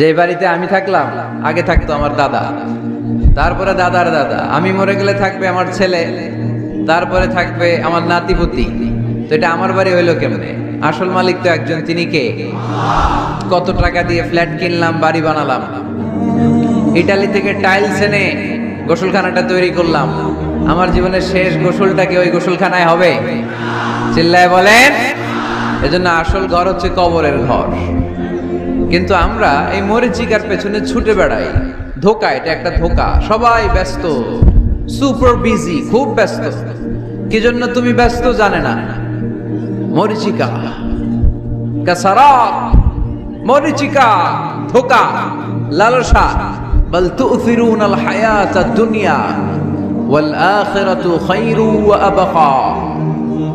যে বাড়িতে আমি থাকলাম, আগে থাকতো আমার দাদা। তারপরে দাদার দাদা। আমি মরে গেলে থাকবে আমার ছেলে, তারপরে থাকবে আমার নাতিপতি। তো এটা আমার বাড়ি হইল কেমনে? আসল মালিক তো একজন, তিনি কে? কত টাকা দিয়ে ফ্ল্যাট কিনলাম, বাড়ি বানালাম। ইটালি থেকে টাইলস এনে গোসলখানাটা তৈরি করলাম। আমার জীবনের শেষ গোসলটা কি ওই গোসলখানায় হবে? চিল্লায় বলেন। এজন্য আসল ঘর হচ্ছে কবরের ঘর। কিন্তু আমরা এই মরিচিকার পেছনে ছুটে বেড়াই। ধোকা, এটা একটা ধোকা। সবাই ব্যস্ত। সুপার বিজি, খুব ব্যস্ত। কি জন্য তুমি ব্যস্ত জানে না? মরিচিকা। কাসারাত মরিচিকা, ধোকা। লালসা। বল তুফিরুন আল হায়াত দুনিয়া ওয়াল আখিরাতু খায়রু ওয়া আবকা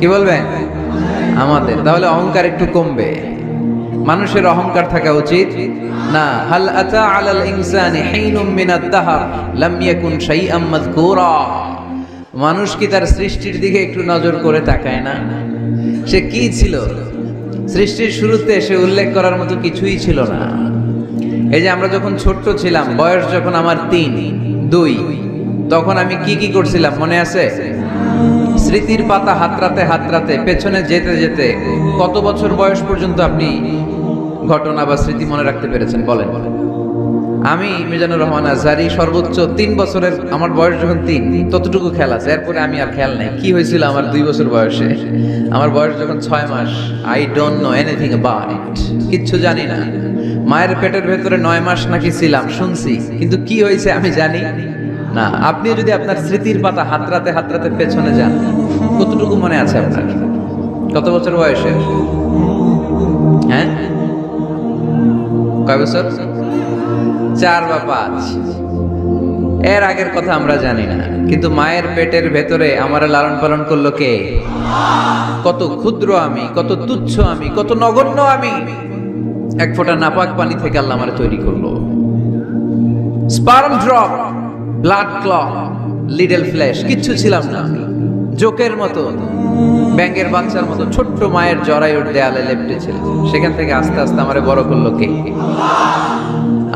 কি বলবেন আমাদের। তাহলে অহংকার একটু কমবে। মানুষের অহংকার থাকা উচিত। না, হাল আতা আলাল ইনসানি হিনুম মিনাদ দাহর, লাম ইয়াকুন শাইআম মাযকুরা। মানুষ কি তার সৃষ্টির দিকে একটু নজর করে তাকায় না? সে কি ছিল? সৃষ্টির শুরুতে সে উল্লেখ করার মতো কিছুই ছিল না। এই যে আমরা যখন ছোট্ট ছিলাম, বয়স যখন আমার তিন, দুই, তখন আমি কি কি করছিলাম, মনে আছে? স্মৃতির পাতা হাতরাতে হাতরাতে পেছনে যেতে যেতে কত বছর বয়স পর্যন্ত আপনি ঘটনা বা স্মৃতি মনে রাখতে পেরেছেন? বলেন। আমি মিজানুর রহমান আজহারি, সর্বোচ্চ তিন বছরের আমার বয়স যখন তিন, ততটুকু খেয়াল আছে। এরপরে আমি আর খেয়াল নাই। কি হয়েছিল আমার দুই বছর বয়সে? আমার বয়স যখন ছয় মাস I don't know anything about it কিচ্ছু জানি না। মায়ের পেটের ভেতরে নয় মাস নাকি ছিলাম, শুনছি। কিন্তু কি হয়েছে আমি জানি? না, আপনি যদি আপনার স্মৃতির পাতা হাতরাতে হাতরাতে পেছনে যান, কতটুকু মনে আছে আপনার? কত বছর বয়সে? হ্যাঁ? কয় বছর? চার বা পাঁচ। এর আগের কথা আমরা জানি না, কিন্তু মায়ের পেটের ভেতরে আমার লালন পালন করল কে? কত ক্ষুদ্র আমি, কত তুচ্ছ আমি, কত নগণ্য আমি। এক ফোঁটা নাপাক পানি থেকে আল্লাহ আমার তৈরি করল। Sperm drop blood clot little flesh কিচ্ছু ছিলাম না। জোকের মতো, ব্যাঙের বাচ্চার মতো, ছোট্ট মায়ের জরায়ুর দেয়ালে লেপটে ছিল সেখান থেকে আস্তে আস্তে আমারে বড় করল কে?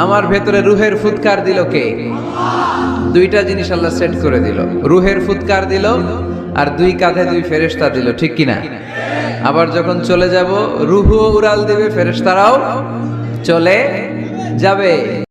আমার ভেতরে রুহের ফুৎকার দিল কে? দুইটা জিনিস আল্লাহ সেট করে দিল। রুহের ফুৎকার দিল আর দুই কাঁধে দুই ফেরেশতা দিল, ঠিক কিনা? আবার যখন চলে যাব, রুহু উড়াল দিবে ফেরেশতারাও, চলে যাবে।